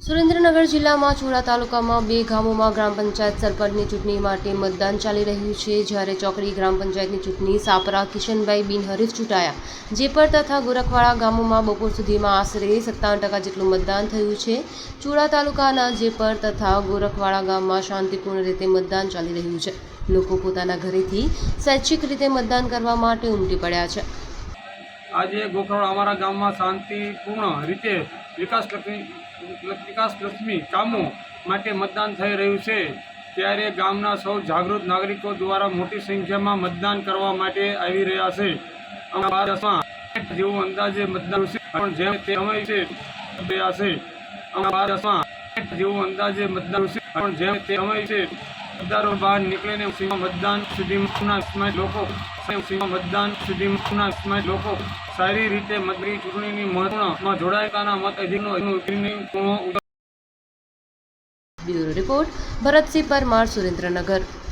જિલ્લામાં ચોડા તાલુકામાં બે ગામોમાં ગ્રામ પંચાયત સરપંચની ચૂંટણી માટે મતદાન ચાલી રહ્યું છે. જ્યારે ચોકડી ગ્રામ પંચાયતની ચૂંટણી સાપરા કિશનભાઈ બિનહરીફ ચૂંટાયા જેપર તથા ગોરખવાડા ગામોમાં બપોર સુધીમાં આશરે સત્તાવન ટકા જેટલું મતદાન થયું છે. ચોડા તાલુકાના જેપર તથા ગોરખવાડા ગામમાં શાંતિપૂર્ણ રીતે મતદાન ચાલી રહ્યું છે. લોકો પોતાના ઘરેથી સ્વૈચ્છિક રીતે મતદાન કરવા માટે ઉમટી પડ્યા છે. આજે ગોખરોડ અમારા ગામમાં શાંતિપૂર્ણ રીતે વિકાસલક્ષી વિકાસલક્ષ્મી કામો માટે મતદાન થઈ રહ્યું છે. ત્યારે ગામના સૌ જાગૃત નાગરિકો દ્વારા મોટી સંખ્યામાં મતદાન કરવા માટે આવી રહ્યા છે. અમારા જેવું અંદાજે મતદાન છે, પણ જેમ તે સમય છે રહ્યા છે. અમારા જેવું અંદાજે મતદાન છે, પણ જેમ તે સમય છે મતદારો બહાર નીકળીને સીમા મતદાન સુધીના લોકો સીમા મતદાન સુધીના લોકો સારી રીતે મતદારી ચૂંટણીની મહત્વમાં જોડાયેલાના મત અધિકનો બ્યુરો રિપોર્ટ ભરતસિંહ પરમાર સુરેન્દ્રનગર.